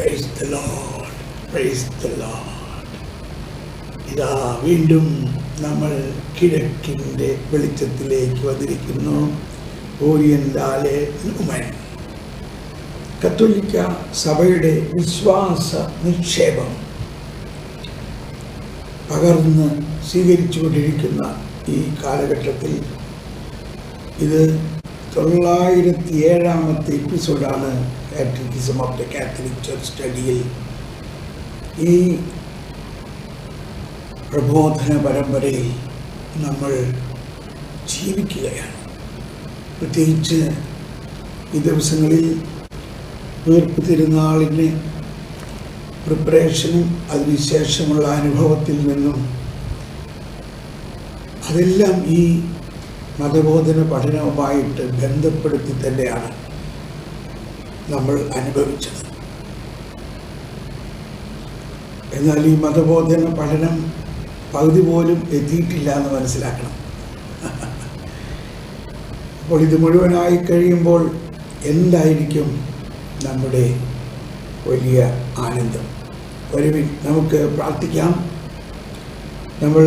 Praise the Lord praise the Lord ഇതാ വീണ്ടും നമ്മൾ കിഴക്കിന്റെ വെളിച്ചത്തിലേക്ക് വന്നിരിക്കുന്നു. ഓരിയന്റാലെ കത്തോലിക്ക സഭയുടെ വിശ്വാസ നിക്ഷേപം പകർന്ന് സ്വീകരിച്ചുകൊണ്ടിരിക്കുന്ന ഈ കാലഘട്ടത്തിൽ ഇത് തൊള്ളായിരത്തി ഏഴാമത്തെ എപ്പിസോഡാണ് catechism of the Catholic church സ്റ്റഡിയിൽ ഈ പ്രബോധന പരമ്പരയിൽ നമ്മൾ ജീവിക്കുകയാണ്. പ്രത്യേകിച്ച് ഈ ദിവസങ്ങളിൽ വീർപ്പ് തിരുനാളിന് പ്രിപ്പറേഷനും അതിനുശേഷമുള്ള അനുഭവത്തിൽ നിന്നും അതെല്ലാം ഈ മതബോധന പഠനവുമായിട്ട് ബന്ധപ്പെടുത്തി തന്നെയാണ്. നമ്മൾ അനുഭവിച്ചത്. എന്നാൽ ഈ മതബോധന പഠനം പകുതി പോലും എത്തിയിട്ടില്ല എന്ന് മനസ്സിലാക്കണം. അപ്പോൾ ഇത് മുഴുവനായി കഴിയുമ്പോൾ എന്തായിരിക്കും നമ്മുടെ വലിയ ആനന്ദം? ഒരുവിൻ നമുക്ക് പ്രാർത്ഥിക്കാം. നമ്മൾ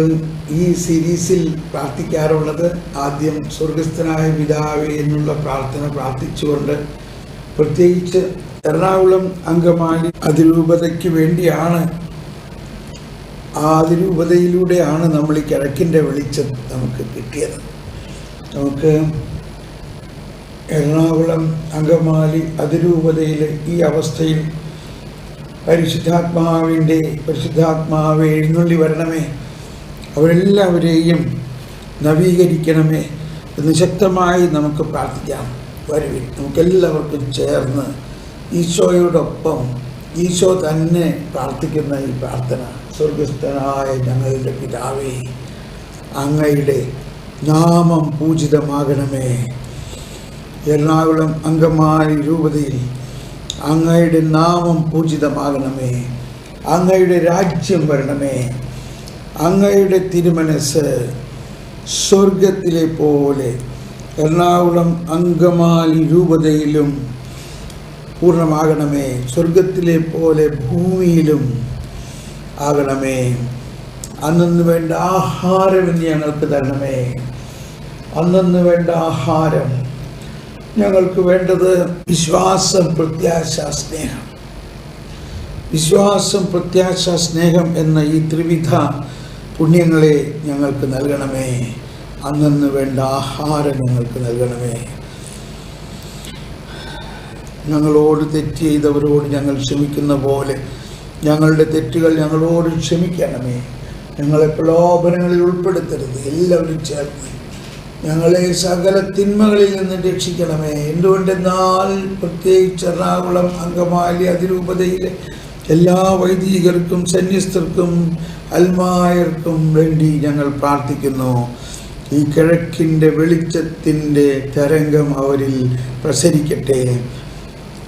ഈ സീരീസിൽ പ്രാർത്ഥിക്കാറുള്ളത് ആദ്യം സ്വർഗസ്ഥനായ പിതാവേ എന്നുള്ള പ്രാർത്ഥന പ്രാർത്ഥിച്ചുകൊണ്ട് പ്രത്യേകിച്ച് എറണാകുളം അങ്കമാലി അതിരൂപതയ്ക്ക് വേണ്ടിയാണ് ആ അതിരൂപതയിലൂടെയാണ് നമ്മൾ ഈ കിഴക്കിന്റെ വെളിച്ചം നമുക്ക് കിട്ടിയത്. നമുക്ക് എറണാകുളം അങ്കമാലി അതിരൂപതയിൽ ഈ അവസ്ഥയിൽ പരിശുദ്ധാത്മാവിന്റെ പരിശുദ്ധാത്മാവ് എഴുന്നള്ളി വരണമേ അവരെല്ലാവരെയും നവീകരിക്കണമേ എന്ന് ശക്തമായി നമുക്ക് പ്രാർത്ഥിക്കാം. വരുവിൻ നമുക്കെല്ലാവർക്കും ചേർന്ന് ഈശോയോടൊപ്പം ഈശോ തന്നെ പ്രാർത്ഥിക്കുന്ന ഈ പ്രാർത്ഥന. സ്വർഗസ്ഥനായ ഞങ്ങളുടെ പിതാവേ അങ്ങയുടെ നാമം പൂജിതമാകണമേ. എറണാകുളം അങ്കമാലി രൂപതയിൽ അങ്ങയുടെ നാമം പൂജിതമാകണമേ. അങ്ങയുടെ രാജ്യം വരണമേ. അങ്ങയുടെ തിരുമനസ് സ്വർഗത്തിലെ പോലെ എറണാകുളം അങ്കമാലി രൂപതയിലും പൂർണമാകണമേ. സ്വർഗത്തിലെ പോലെ ഭൂമിയിലും ആകണമേ. അന്നു വേണ്ട ആഹാരം ഇന്ന് ഞങ്ങൾക്ക് തരണമേ. അന്നു വേണ്ട ആഹാരം ഞങ്ങൾക്ക് വേണ്ടത് വിശ്വാസം പ്രത്യാശ സ്നേഹം. വിശ്വാസം പ്രത്യാശ സ്നേഹം എന്ന ഈ ത്രിവിധ പുണ്യങ്ങളെ ഞങ്ങൾക്ക് നൽകണമേ. അന്നു വേണ്ട ആഹാരം ഞങ്ങൾക്ക് നൽകണമേ. ഞങ്ങളോട് തെറ്റ് ചെയ്തവരോട് ഞങ്ങൾ ക്ഷമിക്കുന്ന പോലെ ഞങ്ങളുടെ തെറ്റുകൾ ഞങ്ങളോട് ക്ഷമിക്കണമേ. ഞങ്ങളെ പ്രലോഭനങ്ങളിൽ ഉൾപ്പെടുത്തരുത് എല്ലാവരും ചേർന്ന് ഞങ്ങളെ സകല തിന്മകളിൽ നിന്ന് രക്ഷിക്കണമേ. എന്തുകൊണ്ടെന്നാൽ പ്രത്യേകിച്ച് എറണാകുളം അങ്കമാലി അതിരൂപതയിലെ എല്ലാ വൈദികർക്കും സന്യസ്തർക്കും അൽമായർക്കും വേണ്ടി ഞങ്ങൾ പ്രാർത്ഥിക്കുന്നു. ഈ കിഴക്കിന്റെ വെളിച്ചത്തിന്റെ തരംഗം അവരിൽ പ്രസരിക്കട്ടെ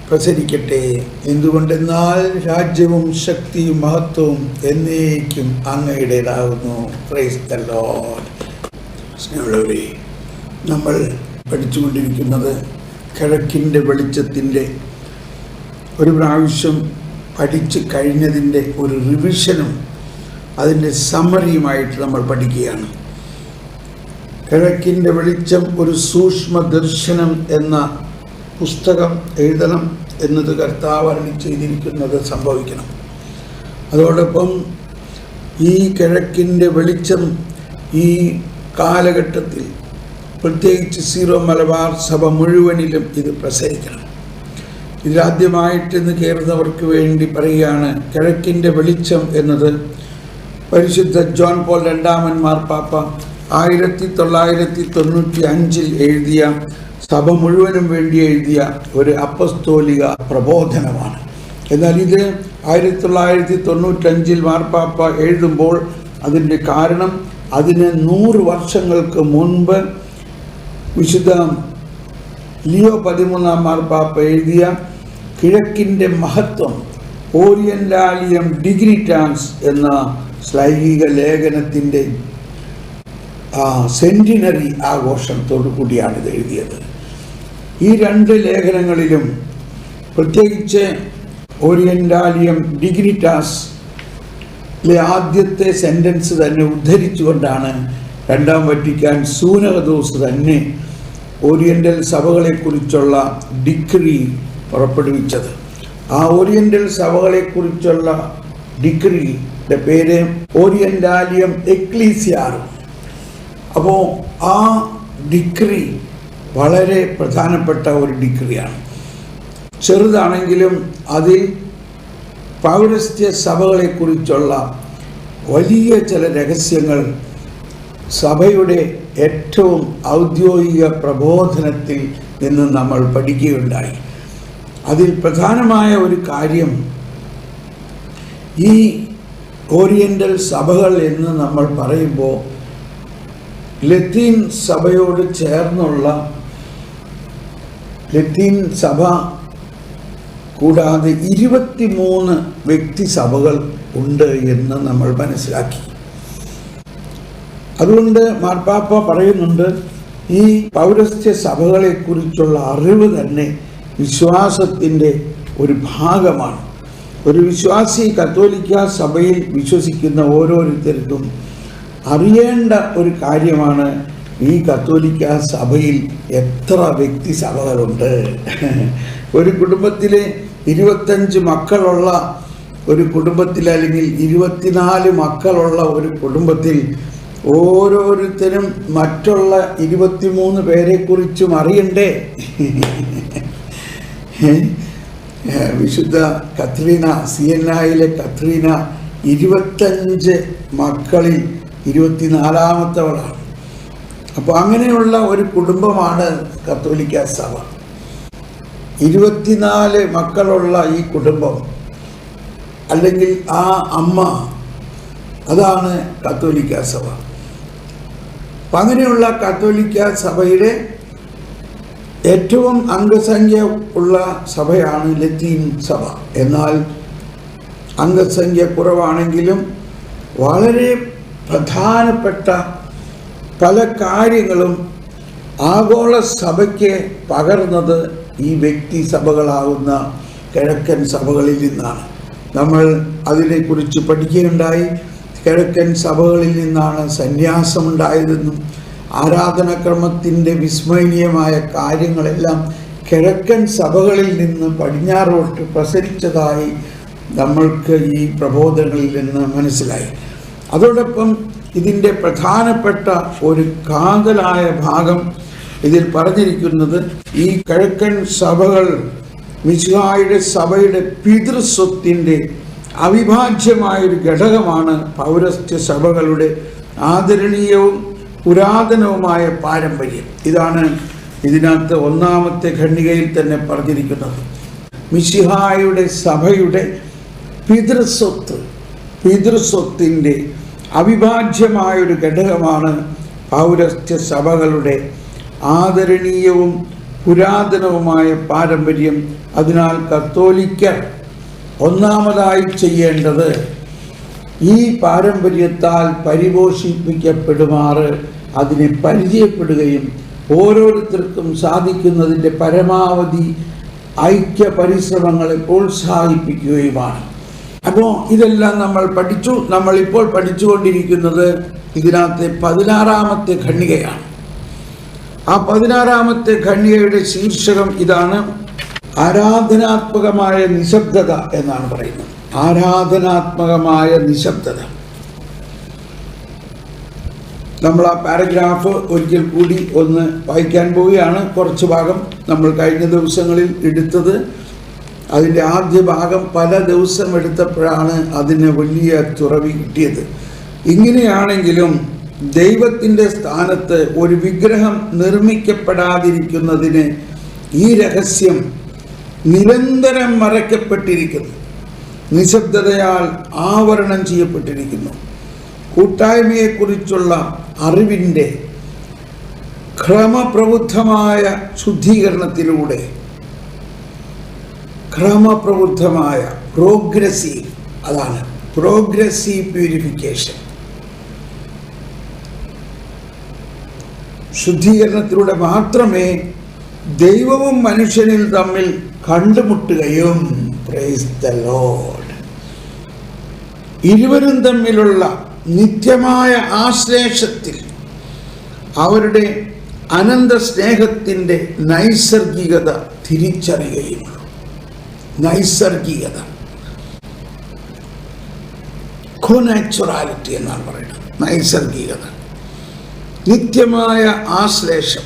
പ്രസരിക്കട്ടെ. എന്തുകൊണ്ടെന്നാൽ രാജ്യവും ശക്തിയും മഹത്വവും എന്നേക്കും അങ്ങയുടേതാകുന്നു. സ്നേഹമുള്ളവരെ നമ്മൾ പഠിച്ചുകൊണ്ടിരിക്കുന്നത് കിഴക്കിന്റെ വെളിച്ചത്തിന്റെ ഒരു പ്രാവശ്യം പഠിച്ചു കഴിഞ്ഞതിന്റെ ഒരു റിവിഷനും അതിന്റെ സമ്മറിയുമായിട്ട് നമ്മൾ പഠിക്കുകയാണ്. കിഴക്കിന്റെ വെളിച്ചം ഒരു സൂക്ഷ്മ ദർശനം എന്ന പുസ്തകം എഴുതണം എന്നത് കർത്താവ് ചെയ്തിരിക്കുന്നത് സംഭവിക്കണം. അതോടൊപ്പം ഈ കിഴക്കിന്റെ വെളിച്ചം ഈ കാലഘട്ടത്തിൽ പ്രത്യേകിച്ച് സീറോ മലബാർ സഭ മുഴുവനിലും ഇത് പ്രസരിക്കണം. ഇതിലാദ്യമായിട്ടെന്ന് കയറുന്നവർക്ക് വേണ്ടി പറയുകയാണ് കിഴക്കിന്റെ വെളിച്ചം എന്നത്. പരിശുദ്ധ ജോൺ പോൾ രണ്ടാമൻ മാർപ്പാപ്പ ആയിരത്തി തൊള്ളായിരത്തി തൊണ്ണൂറ്റി അഞ്ചിൽ എഴുതിയ സഭ മുഴുവനും വേണ്ടി എഴുതിയ ഒരു അപ്പസ്തോലിക പ്രബോധനമാണ്. എന്നാൽ ഇത് ആയിരത്തി തൊള്ളായിരത്തി തൊണ്ണൂറ്റഞ്ചിൽ മാർപ്പാപ്പ എഴുതുമ്പോൾ അതിന്റെ കാരണം അതിന് നൂറ് വർഷങ്ങൾക്ക് മുൻപ് വിശുദ്ധ ലിയോ പതിമൂന്നാം മാർപ്പാപ്പ എഴുതിയ കിഴക്കിന്റെ മഹത്വം ഓറിയന്റാലിയം ഡിഗ്രി ടാൻസ് എന്ന ശ്ലൈഹിക ലേഖനത്തിന്റെ സെന്റിനറി ആഘോഷത്തോടു കൂടിയാണ് ഇത് എഴുതിയത്. ഈ രണ്ട് ലേഖനങ്ങളിലും പ്രത്യേകിച്ച് ഓറിയന്റാലിയം ഡിഗ്നിറ്റാസ് ലെ ആദ്യത്തെ സെന്റൻസ് തന്നെ ഉദ്ധരിച്ചുകൊണ്ടാണ് രണ്ടാം വറ്റിക്കാൻ സൂനകദോസ് തന്നെ ഓറിയന്റൽ സഭകളെക്കുറിച്ചുള്ള ഡിഗ്രി പുറപ്പെടുവിച്ചത്. ആ ഓറിയന്റൽ സഭകളെക്കുറിച്ചുള്ള ഡിഗ്രിയുടെ പേര് ഓറിയന്റാലിയം എക്ലീസിയാറും അപ്പോൾ ആ ഡിഗ്രി വളരെ പ്രധാനപ്പെട്ട ഒരു ഡിഗ്രിയാണ്. ചെറുതാണെങ്കിലും അതിൽ പൗരസ്ത്യ സഭകളെക്കുറിച്ചുള്ള വലിയ ചില രഹസ്യങ്ങൾ സഭയുടെ ഏറ്റവും ഔദ്യോഗിക പ്രബോധനത്തിൽ നിന്ന് നമ്മൾ പഠിക്കുകയുണ്ടായി. അതിൽ പ്രധാനമായ ഒരു കാര്യം ഈ ഓറിയന്റൽ സഭകൾ എന്ന് നമ്മൾ പറയുമ്പോൾ ലത്തീൻ സഭയോട് ചേർന്നുള്ള ലത്തീൻ സഭ കൂടാതെ ഇരുപത്തിമൂന്ന് വ്യക്തിസഭകൾ ഉണ്ട് എന്ന് നമ്മൾ മനസ്സിലാക്കി. അതുകൊണ്ട് മാർപ്പാപ്പ പറയുന്നുണ്ട് ഈ പൗരസ്ത്യ സഭകളെക്കുറിച്ചുള്ള അറിവ് തന്നെ വിശ്വാസത്തിന്റെ ഒരു ഭാഗമാണ്. ഒരു വിശ്വാസി കത്തോലിക്ക സഭയിൽ വിശ്വസിക്കുന്ന ഓരോരുത്തർക്കും അറിയേണ്ട ഒരു കാര്യമാണ് ഈ കത്തോലിക്ക സഭയിൽ എത്ര വ്യക്തി സഭകളുണ്ട്. ഒരു കുടുംബത്തിലെ ഇരുപത്തഞ്ച് മക്കളുള്ള ഒരു കുടുംബത്തിൽ അല്ലെങ്കിൽ ഇരുപത്തിനാല് മക്കളുള്ള ഒരു കുടുംബത്തിൽ ഓരോരുത്തരും മറ്റുള്ള ഇരുപത്തിമൂന്ന് പേരെക്കുറിച്ചും അറിയണ്ടേ? വിശുദ്ധ കത്രീന സി എൻ ഐയിലെ കത്രീന ഇരുപത്തഞ്ച് മക്കളിൽ ഇരുപത്തിനാലാമത്തവളാണ് അപ്പോൾ അങ്ങനെയുള്ള ഒരു കുടുംബമാണ് കത്തോലിക്ക സഭ. ഇരുപത്തിനാല് മക്കളുള്ള ഈ കുടുംബം അല്ലെങ്കിൽ ആ അമ്മ അതാണ് കത്തോലിക്ക സഭ. അപ്പം അങ്ങനെയുള്ള കത്തോലിക്ക സഭയുടെ ഏറ്റവും അംഗസംഖ്യ ഉള്ള സഭയാണ് ലത്തീൻ സഭ. എന്നാൽ അംഗസംഖ്യ കുറവാണെങ്കിലും വളരെ പ്രധാനപ്പെട്ട പല കാര്യങ്ങളും ആഗോള സഭയ്ക്ക് പകർന്നത് ഈ വ്യക്തി സഭകളാകുന്ന കിഴക്കൻ സഭകളിൽ നിന്നാണ്. നമ്മൾ അതിനെക്കുറിച്ച് പഠിക്കുകയുണ്ടായി. കിഴക്കൻ സഭകളിൽ നിന്നാണ് സന്യാസമുണ്ടായതെന്നും ആരാധനക്രമത്തിന്റെ വിസ്മരണീയമായ കാര്യങ്ങളെല്ലാം കിഴക്കൻ സഭകളിൽ നിന്ന് പടിഞ്ഞാറോട്ട് പ്രസരിച്ചതായി നമ്മൾക്ക് ഈ പ്രബോധങ്ങളിൽ നിന്ന് മനസ്സിലായി. അതോടൊപ്പം ഇതിന്റെ പ്രധാനപ്പെട്ട ഒരു കാതലായ ഭാഗം ഇതിൽ പറഞ്ഞിരിക്കുന്നത് ഈ കിഴക്കൻ സഭകൾ മിശിഹായുടെ സഭയുടെ പിതൃസ്വത്തിന്റെ അവിഭാജ്യമായൊരു ഘടകമാണ് പൗരസ്ത്യ സഭകളുടെ ആദരണീയവും പുരാതനവുമായ പാരമ്പര്യം. ഇതാണ് ഇതിനകത്ത് ഒന്നാമത്തെ ഖണ്ഡികയിൽ തന്നെ പറഞ്ഞിരിക്കുന്നത്. മിശിഹായുടെ സഭയുടെ പിതൃസ്വത്ത് പിതൃസ്വത്തിന്റെ അവിഭാജ്യമായൊരു ഘടകമാണ് പൗരസ്ത്യ സഭകളുടെ ആദരണീയവും പുരാതനവുമായ പാരമ്പര്യം. അതിനാൽ കത്തോലിക്കർ ഒന്നാമതായി ചെയ്യേണ്ടത് ഈ പാരമ്പര്യത്താൽ പരിപോഷിപ്പിക്കപ്പെടുമാറ് അതിനെ പരിചയപ്പെടുകയും ഓരോരുത്തർക്കും സാധിക്കുന്നതിന്റെ പരമാവധി ഐക്യ പരിശ്രമങ്ങളെ പ്രോത്സാഹിപ്പിക്കുകയുമാണ്. അപ്പോൾ ഇതെല്ലാം നമ്മൾ പഠിച്ചു നമ്മൾ ഇപ്പോൾ പഠിച്ചുകൊണ്ടിരിക്കുന്നത് ഇതിനകത്തെ പതിനാറാമത്തെ ഖണ്ണികയാണ് ആ പതിനാറാമത്തെ ഖണ്ണികയുടെ ശീർഷകം ഇതാണ് ആരാധനാത്മകമായ നിശബ്ദത എന്നാണ് പറയുന്നത്. ആരാധനാത്മകമായ നിശബ്ദത. നമ്മൾ ആ പാരഗ്രാഫ് ഒരിക്കൽ കൂടി ഒന്ന് വായിക്കാൻ പോവുകയാണ്. കുറച്ച് ഭാഗം നമ്മൾ കഴിഞ്ഞ ദിവസങ്ങളിൽ എടുത്തത് അതിന്റെ ആദ്യ ഭാഗം പല ദിവസം എടുത്തപ്പോഴാണ് അതിന് വലിയ തുറവി കിട്ടിയത്. ഇങ്ങനെയാണെങ്കിലും ദൈവത്തിന്റെ സ്ഥാനത്ത് ഒരു വിഗ്രഹം നിർമ്മിക്കപ്പെടാതിരിക്കുന്നതിന് ഈ രഹസ്യം നിരന്തരം മറയ്ക്കപ്പെട്ടിരിക്കുന്നു. നിശബ്ദതയാൽ ആവരണം ചെയ്യപ്പെട്ടിരിക്കുന്നു. കൂട്ടായ്മയെക്കുറിച്ചുള്ള അറിവിന്റെ ക്രമപ്രബുദ്ധമായ ശുദ്ധീകരണത്തിലൂടെ ക്രമപ്രബുദ്ധമായ പ്രോഗ്രസീവ് അതാണ് പ്രോഗ്രസീവ് പ്യൂരിഫിക്കേഷൻ ശുദ്ധീകരണത്തിലൂടെ മാത്രമേ ദൈവവും മനുഷ്യനും തമ്മിൽ കണ്ടുമുട്ടുകയും. പ്രൈസ് ഇരുവരും തമ്മിലുള്ള നിത്യമായ ആശ്ലേഷത്തിൽ അവരുടെ അനന്ത സ്നേഹത്തിന്റെ നൈസർഗികത തിരിച്ചറിയുകയും നൈസർഗികത. കൊനാച്ചുറാലിറ്റി എന്നാണ് പറയുന്നത്. നൈസർഗികത. നിത്യമായ ആശ്ലേഷം.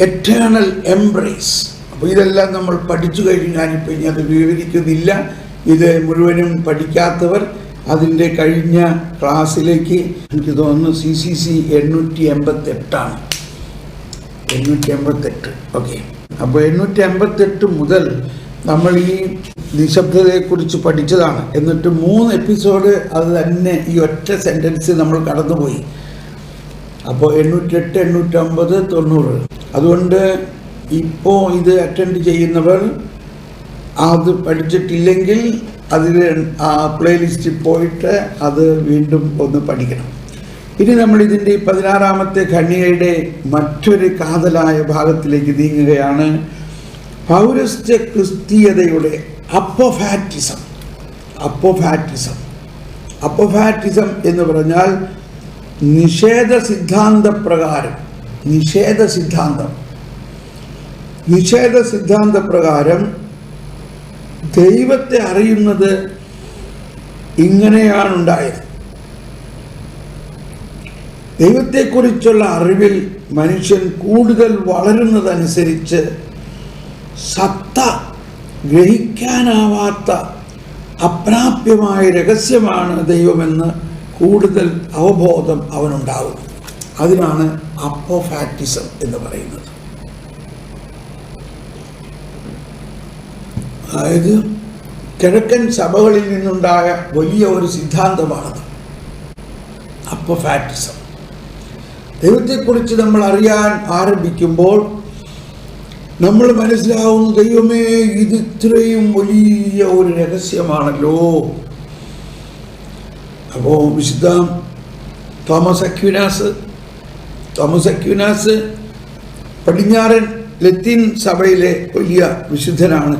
എറ്റേണൽ എംബ്രേസ് അപ്പോൾ ഇതെല്ലാം നമ്മൾ പഠിച്ചു കഴിഞ്ഞാൽ ഞാനിപ്പോൾ ഇനി അത് വിവരിക്കുന്നില്ല. ഇത് മുഴുവനും പഠിക്കാത്തവർ അതിന്റെ കഴിഞ്ഞ ക്ലാസ്സിലേക്ക് എനിക്ക് തോന്നുന്നു സി സി സി എണ്ണൂറ്റി എൺപത്തെട്ടാണ് എണ്ണൂറ്റി എൺപത്തെട്ട് ഓക്കെ. അപ്പോൾ എണ്ണൂറ്റി എൺപത്തെട്ട് മുതൽ നമ്മൾ ഈ നിശബ്ദതയെക്കുറിച്ച് പഠിച്ചതാണ്. എന്നിട്ട് മൂന്ന് എപ്പിസോഡ് അത് തന്നെ ഈ ഒറ്റ സെന്റൻസ് നമ്മൾ കടന്നുപോയി. അപ്പോൾ എണ്ണൂറ്റെട്ട് എണ്ണൂറ്റമ്പത് തൊണ്ണൂറ്. അതുകൊണ്ട് ഇപ്പോൾ ഇത് അറ്റൻഡ് ചെയ്യുന്നവർ അത് പഠിച്ചിട്ടില്ലെങ്കിൽ അതിൽ ആ പ്ലേലിസ്റ്റിൽ പോയിട്ട് അത് വീണ്ടും ഒന്ന് പഠിക്കണം. ഇനി നമ്മൾ ഇതിന്റെ പതിനാറാമത്തെ ഖണ്ണികയുടെ മറ്റൊരു കാതലായ ഭാഗത്തിലേക്ക് നീങ്ങുകയാണ്. പൗരസ്ത്യ ക്രിസ്തീയതയുടെ അപ്പോഫാറ്റിസം. അപ്പോഫാറ്റിസം. അപ്പോഫാറ്റിസം എന്ന് പറഞ്ഞാൽ നിഷേധ സിദ്ധാന്ത പ്രകാരം നിഷേധ സിദ്ധാന്തം നിഷേധ സിദ്ധാന്ത പ്രകാരം ദൈവത്തെ അറിയുന്നത് ഇങ്ങനെയാണ് ഉണ്ടായത് ദൈവത്തെക്കുറിച്ചുള്ള അറിവിൽ മനുഷ്യൻ കൂടുതൽ വളരുന്നതനുസരിച്ച് സത്ത ഗ്രഹിക്കാനാവാത്ത അപ്രാപ്യമായ രഹസ്യമാണ് ദൈവമെന്ന് കൂടുതൽ അവബോധം അവനുണ്ടാവും. അതിനാണ് അപ്പോഫാറ്റിസം എന്ന് പറയുന്നത്. അതായത് കിഴക്കൻ സഭകളിൽ നിന്നുണ്ടായ വലിയ ഒരു സിദ്ധാന്തമാണത്. അപ്പോഫാറ്റിസം. ദൈവത്തെക്കുറിച്ച് നമ്മൾ അറിയാൻ ആരംഭിക്കുമ്പോൾ നമ്മൾ മനസ്സിലാവുന്നു ദൈവമേ ഇത് ഇത്രയും വലിയ ഒരു രഹസ്യമാണല്ലോ. അപ്പോൾ വിശുദ്ധ തോമസ് അക്യുനാസ് തോമസ് അക്യുനാസ് പടിഞ്ഞാറൻ ലത്തീൻ സഭയിലെ വലിയ വിശുദ്ധനാണ്.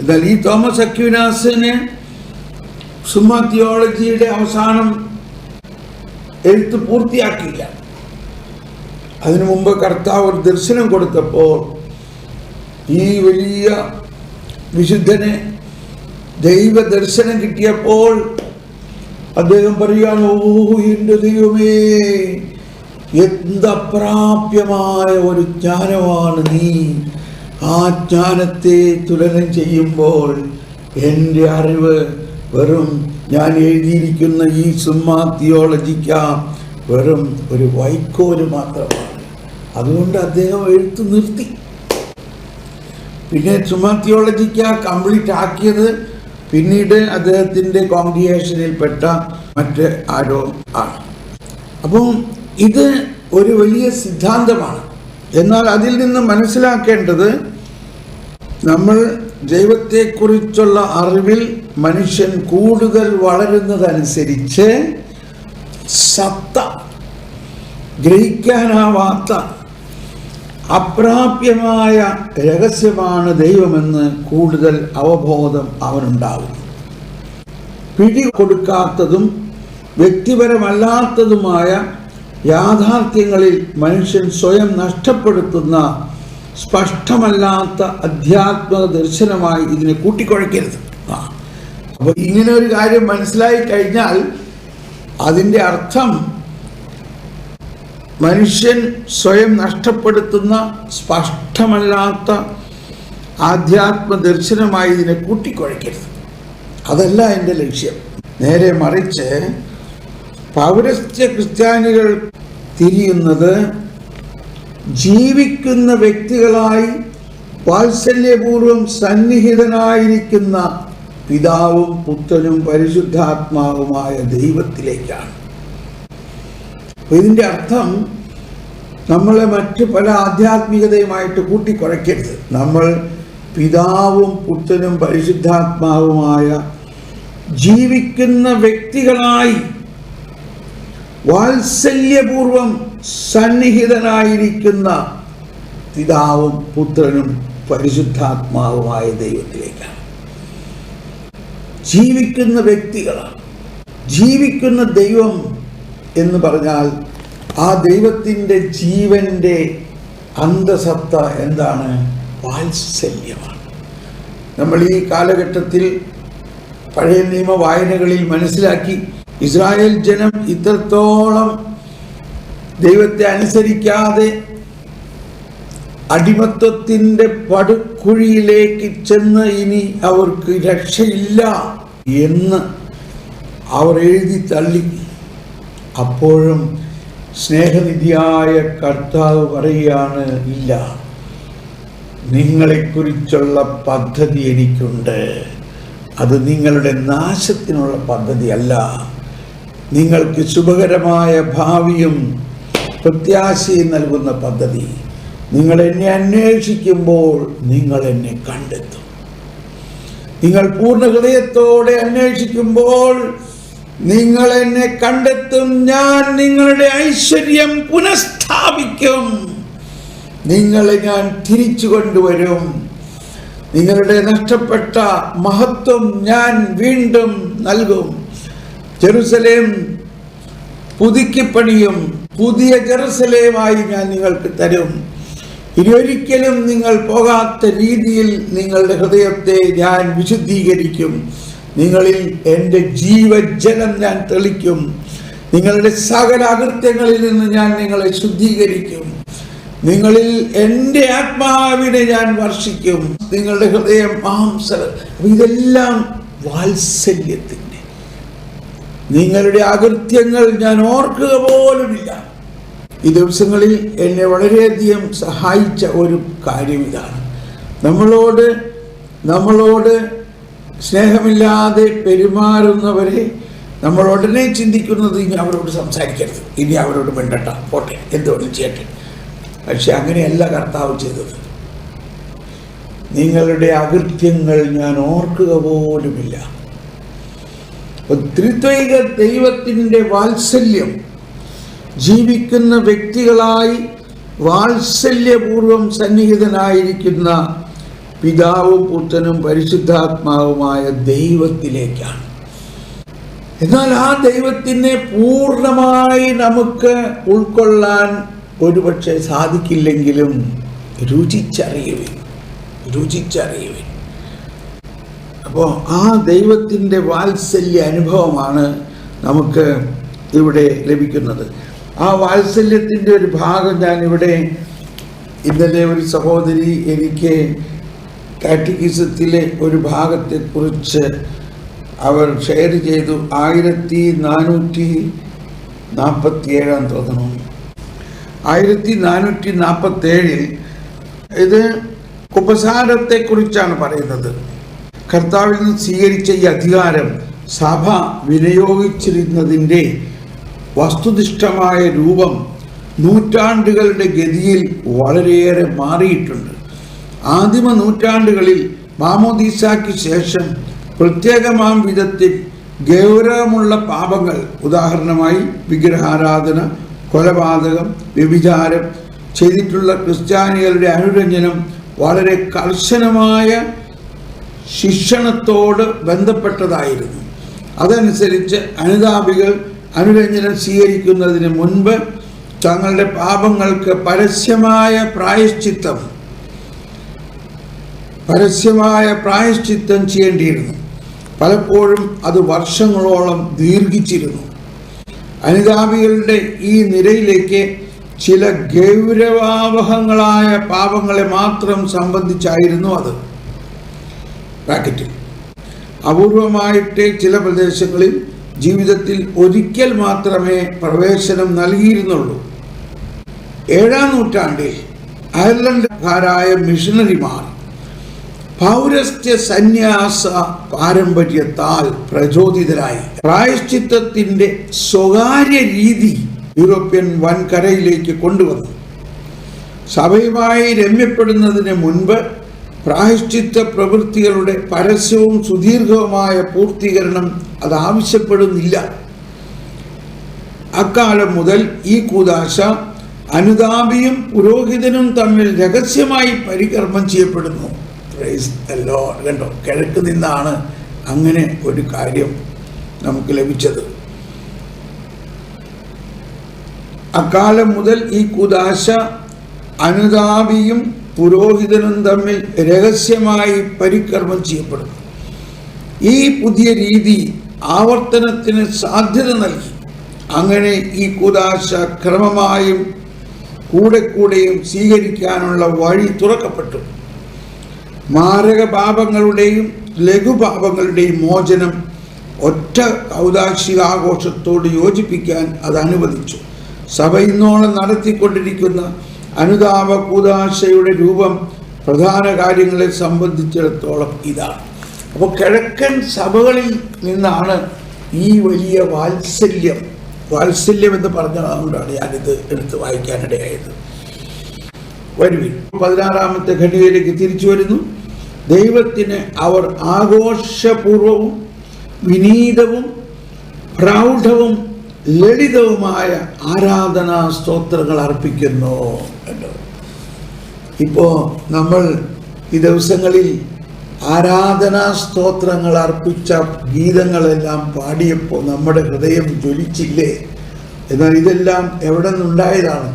എന്നാൽ ഈ തോമസ് അക്യുനാസിന് സുമ തിയോളജിയുടെ അവസാനം എഴുത്ത് പൂർത്തിയാക്കിയില്ല. അതിനു മുമ്പ് കർത്താവ് ഒരു ദർശനം കൊടുത്തപ്പോൾ ഈ വലിയ വിശുദ്ധന് ദൈവ ദർശനം കിട്ടിയപ്പോൾ അദ്ദേഹം പറയുകയാണ് ഓ എന്റെ ദൈവമേ എന്തപ്രാപ്യമായ ഒരു ജ്ഞാനമാണ് നീ. ആ ജ്ഞാനത്തെ തുലനം ചെയ്യുമ്പോൾ എന്റെ അറിവ് വെറും ഞാൻ എഴുതിയിരിക്കുന്ന ഈ സുമ്മാ തിയോളജിക്ക വെറും ഒരു വൈക്കോൽ മാത്രമാണ്. അതുകൊണ്ട് അദ്ദേഹം എഴുത്തു നിർത്തി. പിന്നെ സുമ തിയോളജിക്ക കംപ്ലീറ്റ് ആക്കിയത് പിന്നീട് അദ്ദേഹത്തിന്റെ കോൺഗ്രിയേഷനിൽപ്പെട്ട മറ്റ് ആരോ ആണ്. അപ്പം ഇത് ഒരു വലിയ സിദ്ധാന്തമാണ്. എന്നാൽ അതിൽ നിന്ന് മനസ്സിലാക്കേണ്ടത് നമ്മൾ ദൈവത്തെക്കുറിച്ചുള്ള അറിവിൽ മനുഷ്യൻ കൂടുതൽ വളരുന്നതനുസരിച്ച് സത്ത ഗ്രഹിക്കാനാവാത്ത അപ്രാപ്യമായ രഹസ്യമാണ് ദൈവമെന്ന് കൂടുതൽ അവബോധം അവനുണ്ടാകും പിടി കൊടുക്കാത്തതും വ്യക്തിപരമല്ലാത്തതുമായ യാഥാർത്ഥ്യങ്ങളിൽ മനുഷ്യൻ സ്വയം നഷ്ടപ്പെടുത്തുന്ന സ്പഷ്ടമല്ലാത്ത അധ്യാത്മ ദർശനമായി ഇതിനെ കൂട്ടിക്കുഴയ്ക്കരുത്. അപ്പോൾ ഇങ്ങനെ ഒരു കാര്യം മനസ്സിലായി കഴിഞ്ഞാൽ അതിന്റെ അർത്ഥം മനുഷ്യൻ സ്വയം നഷ്ടപ്പെടുത്തുന്ന സ്പഷ്ടമല്ലാത്ത ആധ്യാത്മ ദർശനമായി ഇതിനെ കൂട്ടിക്കുഴയ്ക്കരുത്. അതല്ല എന്റെ ലക്ഷ്യം. നേരെ മറിച്ച് പൗരസ്ത്യ ക്രിസ്ത്യാനികൾ തിരിയുന്നത് ജീവിക്കുന്ന വ്യക്തികളായി വാത്സല്യപൂർവം സന്നിഹിതനായിരിക്കുന്ന പിതാവും പുത്രനും പരിശുദ്ധാത്മാവുമായ ദൈവത്തിലേക്കാണ്. അപ്പോൾ ഇതിന്റെ അർത്ഥം നമ്മളെ മറ്റ് പല ആധ്യാത്മികതയുമായിട്ട് കൂട്ടിക്കുറയ്ക്കരുത് നമ്മൾ പിതാവും പുത്രനും പരിശുദ്ധാത്മാവുമായ ജീവിക്കുന്ന വ്യക്തികളായി വാത്സല്യപൂർവം സന്നിഹിതനായിരിക്കുന്ന പിതാവും പുത്രനും പരിശുദ്ധാത്മാവുമായ ദൈവത്തിലേക്കാണ്. ജീവിക്കുന്ന വ്യക്തികളാണ്. ജീവിക്കുന്ന ദൈവം എന്ന് പറഞ്ഞാൽ ആ ദൈവത്തിന്റെ ജീവന്റെ അന്തസത്ത എന്താണ്? വാത്സല്യമാണ്. നമ്മൾ ഈ കാലഘട്ടത്തിൽ പഴയ നിയമ വായനകളിൽ മനസ്സിലാക്കി ഇസ്രായേൽ ജനം ഇത്രത്തോളം ദൈവത്തെ അനുസരിക്കാതെ അടിമത്വത്തിന്റെ പടുക്കുഴിയിലേക്ക് ചെന്ന് ഇനി അവർക്ക് രക്ഷയില്ല എന്ന് അവർ എഴുതി തള്ളി. അപ്പോഴും സ്നേഹനിധിയായ കർത്താവ് പറയുകയാണ് ഇല്ല നിങ്ങളെക്കുറിച്ചുള്ള പദ്ധതി എനിക്കുണ്ട്. അത് നിങ്ങളുടെ നാശത്തിനുള്ള പദ്ധതിയല്ല. നിങ്ങൾക്ക് ശുഭകരമായ ഭാവിയും പ്രത്യാശയും നൽകുന്ന പദ്ധതി. നിങ്ങൾ എന്നെ അന്വേഷിക്കുമ്പോൾ നിങ്ങൾ എന്നെ കണ്ടെത്തും. നിങ്ങൾ പൂർണ ഹൃദയത്തോടെ അന്വേഷിക്കുമ്പോൾ നിങ്ങൾ എന്നെ കണ്ടെത്തും. ഞാൻ നിങ്ങളുടെ ഐശ്വര്യം പുനഃസ്ഥാപിക്കും. നിങ്ങളെ ഞാൻ തിരിച്ചു കൊണ്ടുവരും. നിങ്ങളുടെ നഷ്ടപ്പെട്ട മഹത്വം ഞാൻ വീണ്ടും നൽകും. ജെറുസലേം പുതുക്കിപ്പണിയും പുതിയ ജെറുസലേമായി ഞാൻ നിങ്ങൾക്ക് തരും. ഇനിയൊരിക്കലും നിങ്ങൾ പോകാത്ത രീതിയിൽ നിങ്ങളുടെ ഹൃദയത്തെ ഞാൻ വിശുദ്ധീകരിക്കും. നിങ്ങളിൽ എന്റെ ജീവജലം ഞാൻ തെളിക്കും. നിങ്ങളുടെ സകല അകൃത്യങ്ങളിൽ നിന്ന് ഞാൻ നിങ്ങളെ ശുദ്ധീകരിക്കും. നിങ്ങളിൽ എന്റെ ആത്മാവിനെ ഞാൻ വർഷിക്കും. നിങ്ങളുടെ ഹൃദയം മാംസ ഇതെല്ലാം വാത്സല്യത്തിന്റെ. നിങ്ങളുടെ അകൃത്യങ്ങൾ ഞാൻ ഓർക്കുക പോലുമില്ല. ഈ ദിവസങ്ങളിൽ എന്നെ വളരെയധികം സഹായിച്ച ഒരു കാര്യം ഇതാണ്. നമ്മളോട് നമ്മളോട് സ്നേഹമില്ലാതെ പെരുമാറുന്നവരെ നമ്മൾ ഉടനെ ചിന്തിക്കുന്നത് ഇനി അവരോട് സംസാരിക്കരുത്. ഇനി അവരോട് മിണ്ടട്ട പോട്ടെ എന്തുകൊണ്ട് ചെയ്യട്ടെ. പക്ഷെ അങ്ങനെയല്ല കർത്താവ് ചെയ്തത്. നിങ്ങളുടെ അകൃത്യങ്ങൾ ഞാൻ ഓർക്കുക പോലുമില്ല. ത്രിത്വൈക ദൈവത്തിന്റെ വാത്സല്യം ജീവിക്കുന്ന വ്യക്തികളായി വാത്സല്യപൂർവം സന്നിഹിതനായിരിക്കുന്ന പിതാവും പുത്രനും പരിശുദ്ധാത്മാവുമായ ദൈവത്തിലേക്കാണ്. എന്നാൽ ആ ദൈവത്തിനെ പൂർണമായി നമുക്ക് ഉൾക്കൊള്ളാൻ ഒരുപക്ഷെ സാധിക്കില്ലെങ്കിലും രുചിച്ചറിയുവിൻ. രുചിച്ചറിയുവിൻ. അപ്പോൾ ആ ദൈവത്തിന്റെ വാത്സല്യ അനുഭവമാണ് നമുക്ക് ഇവിടെ ലഭിക്കുന്നത്. ആ വാത്സല്യത്തിന്റെ ഒരു ഭാഗം ഞാൻ ഇവിടെ ഇന്നലെ ഒരു സഹോദരി എനിക്ക് കാറ്റഗിസത്തിലെ ഒരു ഭാഗത്തെക്കുറിച്ച് അവർ ഷെയർ ചെയ്തു. ആയിരത്തി നാനൂറ്റി നാൽപ്പത്തി ഏഴാം തോന്നുന്നു ആയിരത്തി നാനൂറ്റി നാൽപ്പത്തി ഏഴിൽ ഇത് ഉപസാരത്തെക്കുറിച്ചാണ് പറയുന്നത്. കർത്താവിൽ നിന്ന് സ്വീകരിച്ച ഈ അധികാരം സഭ വിനിയോഗിച്ചിരുന്നതിന്റെ വസ്തുനിഷ്ഠമായ രൂപം നൂറ്റാണ്ടുകളുടെ ഗതിയിൽ വളരെയേറെ മാറിയിട്ടുണ്ട്. ആദിമ നൂറ്റാണ്ടുകളിൽ മാമോദീസയ്ക്ക് ശേഷം പ്രത്യേകമാം വിധത്തിൽ ഗൗരവമുള്ള പാപങ്ങൾ ഉദാഹരണമായി വിഗ്രഹാരാധന കൊലപാതകം വ്യഭിചാരം ചെയ്തിട്ടുള്ള ക്രിസ്ത്യാനികളുടെ അനുരഞ്ജനം വളരെ കർശനമായ ശിക്ഷണത്തോട് ബന്ധപ്പെട്ടതായിരുന്നു. അതനുസരിച്ച് അനുതാപികൾ അനുരഞ്ജനം സ്വീകരിക്കുന്നതിന് മുൻപ് തങ്ങളുടെ പാപങ്ങൾക്ക് പരസ്യമായ പ്രായശ്ചിത്തം പരസ്യമായ പ്രായശ്ചിത്തം ചെയ്യേണ്ടിയിരുന്നു. പലപ്പോഴും അത് വർഷങ്ങളോളം ദീർഘിച്ചിരുന്നു. അനുതാപികളുടെ ഈ നിരയിലേക്ക് ചില ഗൗരവാവഹങ്ങളായ പാപങ്ങളെ മാത്രം സംബന്ധിച്ചായിരുന്നു അത്. ബ്രാക്കറ്റിൽ അപൂർവമായിട്ട് ചില പ്രദേശങ്ങളിൽ ജീവിതത്തിൽ ഒരിക്കൽ മാത്രമേ പ്രവേശനം നൽകിയിരുന്നുള്ളൂ. ഏഴാം നൂറ്റാണ്ടിൽ അയർലൻഡുകാരായ മിഷണറിമാർ പൗരസ്ത്യ സന്യാസ പാരമ്പര്യത്താൽ പ്രചോദിതരായി. പ്രായശ്ചിത്തത്തിന്റെ സ്വകാര്യ രീതി യൂറോപ്യൻ വൻകരയിലേക്ക് കൊണ്ടുവന്നു. സഭയുമായി രമ്യപ്പെടുന്നതിന് മുൻപ് പ്രായശ്ചിത്ത പ്രവൃത്തികളുടെ പരസ്യവും സുദീർഘവുമായ പൂർത്തീകരണം അത് ആവശ്യപ്പെടുന്നില്ല അക്കാലം മുതൽ ഈ കൂതാശ അനുതാപിയും പുരോഹിതനും തമ്മിൽ രഹസ്യമായി പരികർമ്മം ചെയ്യപ്പെടുന്നു. Praise അല്ലോ. കണ്ടോ? കിഴക്ക് നിന്നാണ് അങ്ങനെ ഒരു കാര്യം നമുക്ക് ലഭിച്ചത്. അക്കാലം മുതൽ ഈ കുദാശ അനുതാപിയും പുരോഹിതനും തമ്മിൽ രഹസ്യമായി പരിക്രമം ചെയ്യപ്പെടും ഈ പുതിയ രീതി ആവർത്തനത്തിന് സാധ്യത നൽകി. അങ്ങനെ ഈ കുദാശ ക്രമമായും കൂടെ കൂടെയും സ്വീകരിക്കാനുള്ള വഴി തുറക്കപ്പെട്ടു. മാരക പാപങ്ങളുടെയും ലഘുപാപങ്ങളുടെയും മോചനം ഒറ്റ ഔദാശികാഘോഷത്തോട് യോജിപ്പിക്കാൻ അത് അനുവദിച്ചു. സഭ ഇന്നോളം നടത്തിക്കൊണ്ടിരിക്കുന്ന അനുതാപ കൂതാശയുടെ രൂപം പ്രധാന കാര്യങ്ങളെ സംബന്ധിച്ചിടത്തോളം ഇതാണ്. അപ്പോൾ കിഴക്കൻ സഭകളിൽ നിന്നാണ് ഈ വലിയ വാത്സല്യം വാത്സല്യം എന്ന് പറഞ്ഞതുകൊണ്ടാണ് ഞാനിത് എടുത്ത് വായിക്കാനിടയായത്. വരുവിൻ. പതിനാറാമത്തെ ഘടികയിലേക്ക് തിരിച്ചു വരുന്നു. ദൈവത്തിന് അവർ ആഘോഷപൂർവവും വിനീതവും പ്രൗഢവും ലളിതവുമായ ആരാധനാ സ്തോത്രങ്ങൾ അർപ്പിക്കുന്നു ഇപ്പോൾ നമ്മൾ ഈ ദിവസങ്ങളിൽ ആരാധനാ സ്തോത്രങ്ങൾ അർപ്പിച്ച ഗീതങ്ങളെല്ലാം പാടിയപ്പോൾ നമ്മുടെ ഹൃദയം ജ്വലിച്ചില്ലേ? എന്നാൽ ഇതെല്ലാം എവിടെ നിന്നുണ്ടായതാണ്?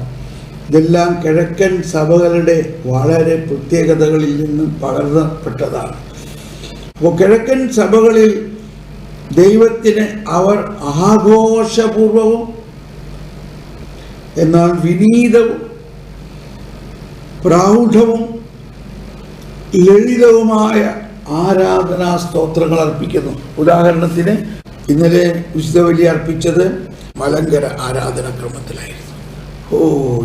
ഇതെല്ലാം കിഴക്കൻ സഭകളുടെ വളരെ പ്രത്യേകതകളിൽ നിന്നും പകർന്നപ്പെട്ടതാണ്. അപ്പോൾ കിഴക്കൻ സഭകളിൽ ദൈവത്തിന് അവർ ആഘോഷപൂർവവും എന്നാൽ വിനീതവും പ്രൗഢവും ലളിതവുമായ ആരാധനാ സ്തോത്രങ്ങൾ അർപ്പിക്കുന്നു. ഉദാഹരണത്തിന് ഇന്നലെ വിശുദ്ധ ബലി അർപ്പിച്ചത് മലങ്കര ആരാധനാക്രമത്തിലായിരുന്നു ഓ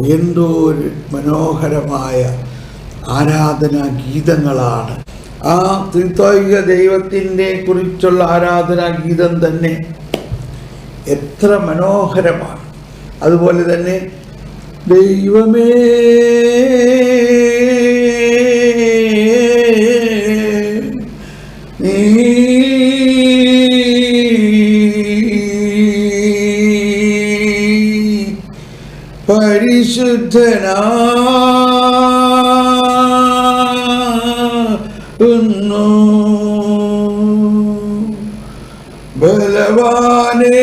എന്തോ ഒരു മനോഹരമായ ആരാധനാ ഗീതങ്ങളാണ്. ആ ത്രിത്വൈക ദൈവത്തിന്റെ കുറിച്ചുള്ള ആരാധനാ ഗീതം തന്നെ എത്ര മനോഹരമാണ്. അതുപോലെ തന്നെ ദൈവമേ പരിശുദ്ധനാ ബലവാനേ.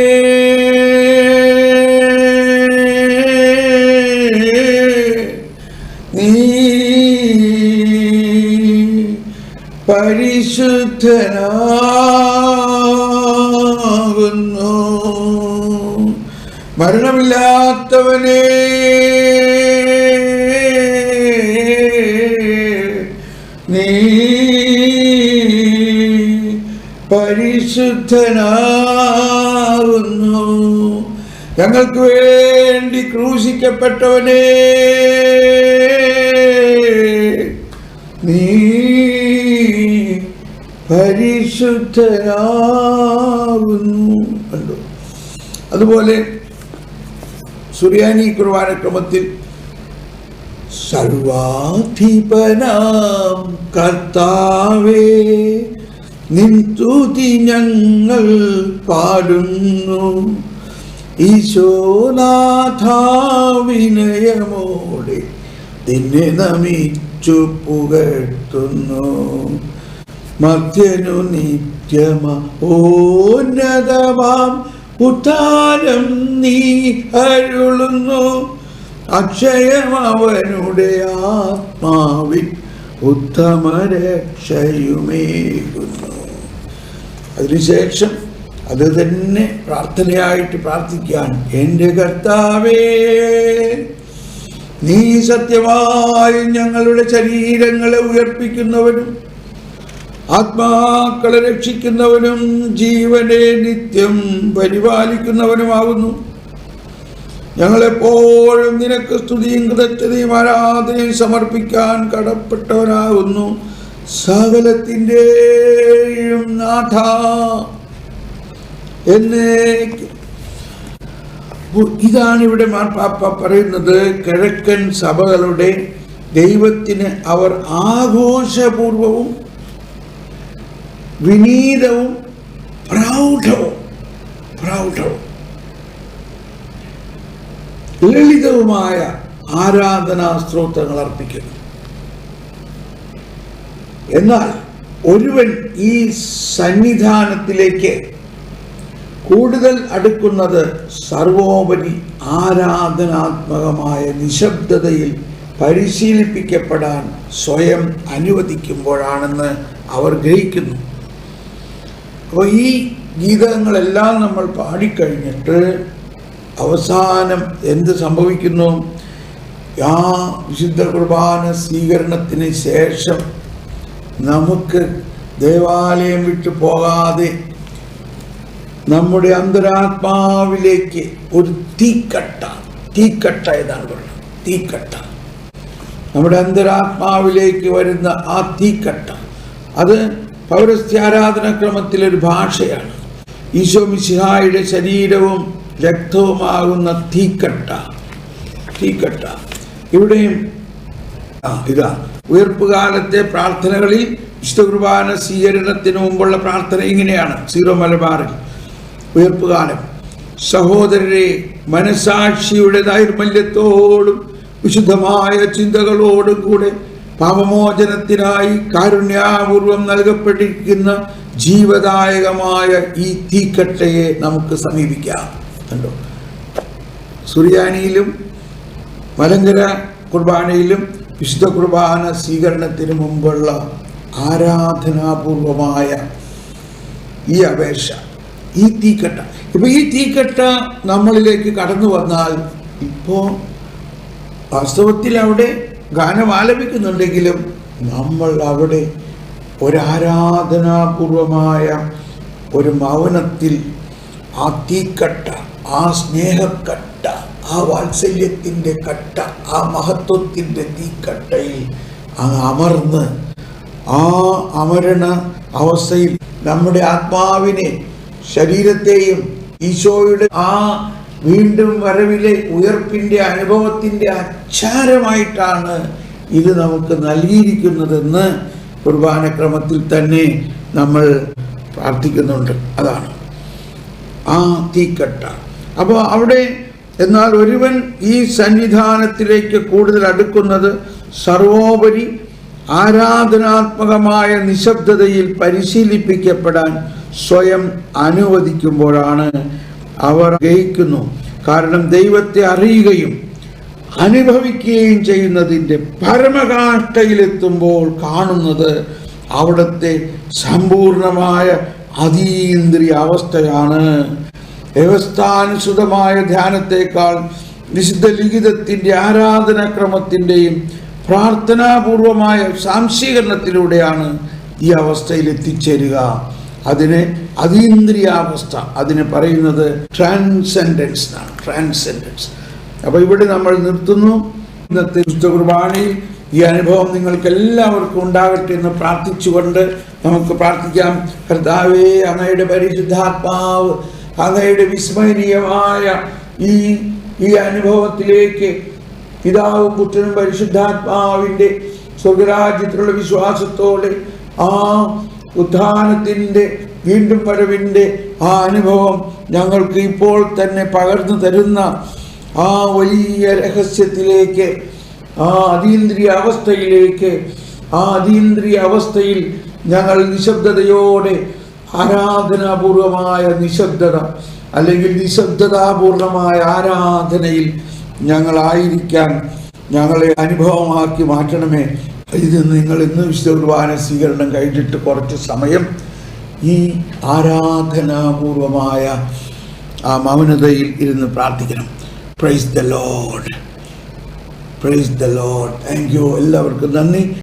നീ പരിശുദ്ധനാകുന്നു. മരണമില്ലാത്തവനേ. നീ പരിശുദ്ധനാകുന്നു ഞങ്ങൾക്ക് വേണ്ടി ക്രൂശിക്കപ്പെട്ടവനെ. നീ പരിശുദ്ധനാകുന്നു അതുപോലെ സുറിയാനി കുർബാനക്രമത്തിൽ സർവാധിപനാം കർത്താവേ നിൻതുതി ഞങ്ങൾ പാടുന്നു. ഈശോനാഥാവിനയമോടെ നിന്നെ നമിച്ചു പുകഴ്ത്തുന്നു. മധ്യനു നിത്യമ ഓന്നതമാം ഉത്താരം നീ അരുളുന്നു. അക്ഷയമവനുടെ ആത്മാവിൽ ഉത്തമ രക്ഷയുമേകുന്നു അതിനുശേഷം അത് തന്നെ പ്രാർത്ഥനയായിട്ട് പ്രാർത്ഥിക്കാൻ എന്റെ കർത്താവേ നീ സത്യമായി ഞങ്ങളുടെ ശരീരങ്ങളെ ഉയർപ്പിക്കുന്നവനും ആത്മാക്കളെ രക്ഷിക്കുന്നവനും ജീവനെ നിത്യം പരിപാലിക്കുന്നവനുമാകുന്നു ഞങ്ങളെപ്പോഴും നിനക്ക് സ്തുതിയും കൃതജ്ഞതയും ആരാധനയും സമർപ്പിക്കാൻ കടപ്പെട്ടവനാകുന്നു. സകലത്തിന്റെയും നാഥ എന്നേ. ഇതാണ് ഇവിടെ മാർപ്പാപ്പ പറയുന്നത് കിഴക്കൻ സഭകളുടെ ദൈവത്തിന് അവർ ആഘോഷപൂർവവും വിനീതവും പ്രൗഢവും പ്രൗഢവും. ലളിതവുമായ ആരാധനാ സ്ത്രോത്രങ്ങൾ അർപ്പിക്കുന്നു. എന്നാൽ ഒരുവൻ ഈ സന്നിധാനത്തിലേക്ക് കൂടുതൽ അടുക്കുന്നത് സർവോപരി ആരാധനാത്മകമായ നിശബ്ദതയിൽ പരിശീലിപ്പിക്കപ്പെടാൻ സ്വയം അനുവദിക്കുമ്പോഴാണെന്ന് അവർ ഗ്രഹിക്കുന്നു. അപ്പോൾ ഈ ഗീതങ്ങളെല്ലാം നമ്മൾ പാടിക്കഴിഞ്ഞിട്ട് അവസാനം എന്ത് സംഭവിക്കുന്നു? ആ വിശുദ്ധ കുർബാന സ്വീകരണത്തിന് ശേഷം നമുക്ക് ദേവാലയം വിട്ടു പോകാതെ നമ്മുടെ അന്തരാത്മാവിലേക്ക് ഒരു തീക്കട്ട തീക്കട്ട എന്നാണ് പറയുന്നത് തീക്കട്ട. നമ്മുടെ അന്തരാത്മാവിലേക്ക് വരുന്ന ആ തീക്കട്ട. അത് പൗരസ്ത്യാരാധനക്രമത്തിലൊരു ഭാഷയാണ്. ഈശോ മിശിഹായുടെ ശരീരവും രക്തവുമാകുന്ന തീക്കട്ട. തീക്കട്ട. ഇവിടെയും ഇതാ. ഉയർപ്പുകാലത്തെ പ്രാർത്ഥനകളിൽ വിശുദ്ധകുർബാന സ്വീകരണത്തിന് മുമ്പുള്ള പ്രാർത്ഥന ഇങ്ങനെയാണ്. സീറോ മലബാറിൽ. ഉയർപ്പുകാലം സഹോദരരെ മനസാക്ഷിയുടെ നൈർമല്യത്തോടും വിശുദ്ധമായ ചിന്തകളോടും കൂടെ പാപമോചനത്തിനായി കാരുണ്യാപൂർവം നൽകപ്പെട്ടിരിക്കുന്ന ജീവദായകമായ ഈ തീക്കട്ടയെ നമുക്ക് സമീപിക്കാം. കണ്ടോ? സുറിയാനിയിലും മലങ്കര കുർബാനയിലും വിശുദ്ധ കുർബാന സ്വീകരണത്തിന് മുമ്പുള്ള ആരാധനാപൂർവമായ ഈ അപേക്ഷ ഈ തീക്കട്ട. ഇപ്പൊ ഈ തീക്കട്ട നമ്മളിലേക്ക് കടന്നു വന്നാൽ ഇപ്പോ വാസ്തവത്തിൽ അവിടെ ഗാനം ആലപിക്കുന്നുണ്ടെങ്കിലും നമ്മൾ അവിടെ ഒരാരാധനാപൂർവമായ ഒരു മൗനത്തിൽ ആ തീക്കട്ട ആ സ്നേഹക്കട്ട ആ വാത്സല്യത്തിന്റെ കട്ട ആ മഹത്വത്തിന്റെ തീക്കട്ടയിൽ അങ്ങ് അമർന്ന് ആ അമരണ അവസ്ഥയിൽ നമ്മുടെ ആത്മാവിനെ ശരീരത്തെയും ഈശോയുടെ ആ വീണ്ടും വരവിലെ ഉയർപ്പിന്റെ അനുഭവത്തിന്റെ അച്ചാരമായിട്ടാണ് ഇത് നമുക്ക് നൽകിയിരിക്കുന്നതെന്ന് കുർബാനക്രമത്തിൽ തന്നെ നമ്മൾ പ്രാർത്ഥിക്കുന്നുണ്ട്. അതാണ്. ആ തീക്കട്ട. അപ്പോൾ അവിടെ എന്നാൽ ഒരുവൻ ഈ സന്നിധാനത്തിലേക്ക് കൂടുതൽ അടുക്കുന്നത് സർവോപരി ആരാധനാത്മകമായ നിശബ്ദതയിൽ പരിശീലിപ്പിക്കപ്പെടാൻ സ്വയം അനുവദിക്കുമ്പോഴാണ് അവർ ഗ്രഹിക്കുന്നു. കാരണം ദൈവത്തെ അറിയുകയും അനുഭവിക്കുകയും ചെയ്യുന്നതിന്റെ പരമകാഷ്ടയിലെത്തുമ്പോൾ കാണുന്നത് അവിടുത്തെ സമ്പൂർണമായ അതീന്ദ്രിയ അവസ്ഥയാണ്. വ്യവസ്ഥാനുസൃതമായ ധ്യാനത്തെക്കാൾ വിശുദ്ധ ലിഖിതത്തിന്റെ ആരാധനാക്രമത്തിന്റെയും പ്രാർത്ഥനാപൂർവമായ സാംശീകരണത്തിലൂടെയാണ് ഈ അവസ്ഥയിൽ എത്തിച്ചേരുക അതിന് അതീന്ദ്രിയാവസ്ഥ അതിന് പറയുന്നത് ട്രാൻസെൻഡൻസ് ആണ് ട്രാൻസെൻഡൻസ് അപ്പോൾ ഇവിടെ നമ്മൾ നിർത്തുന്നു. ഇന്നത്തെ കുർബാനയിൽ ഈ അനുഭവം നിങ്ങൾക്ക് എല്ലാവർക്കും ഉണ്ടാകട്ടെ എന്ന് പ്രാർത്ഥിച്ചുകൊണ്ട് നമുക്ക് പ്രാർത്ഥിക്കാം. കർത്താവേ അങ്ങയുടെ പരിശുദ്ധാത്മാവ് അങ്ങയുടെ വിസ്മരണീയമായ ഈ ഈ അനുഭവത്തിലേക്ക് പിതാവും പുത്രനും പരിശുദ്ധാത്മാവിന്റെ സ്വർഗരാജ്യത്തിലുള്ള വിശ്വാസത്തോടെ ആ ഉത്ഥാനത്തിന്റെ വീണ്ടും വരവിന്റെ ആ അനുഭവം ഞങ്ങൾക്ക് ഇപ്പോൾ തന്നെ പകർന്നു തരുന്ന ആ വലിയ രഹസ്യത്തിലേക്ക് ആ അതീന്ദ്രിയ അവസ്ഥയിലേക്ക് ആ അതീന്ദ്രിയ അവസ്ഥയിൽ ഞങ്ങൾ നിശബ്ദതയോടെ ആരാധനാപൂർവമായ നിശബ്ദത അല്ലെങ്കിൽ നിശബ്ദതാപൂർണമായ ആരാധനയിൽ ഞങ്ങളായിരിക്കാൻ ഞങ്ങളെ അനുഭവമാക്കി മാറ്റണമേ ഇത് നിങ്ങൾ ഇന്ന് വിശുദ്ധ കുർബാന സ്വീകരണം കഴിഞ്ഞിട്ട് കുറച്ച് സമയം ഈ ആരാധനാപൂർവമായ ആ മൗനതയിൽ ഇരുന്ന് പ്രാർത്ഥിക്കണം. Praise the Lord praise the Lord thank you എല്ലാവർക്കും നന്ദി.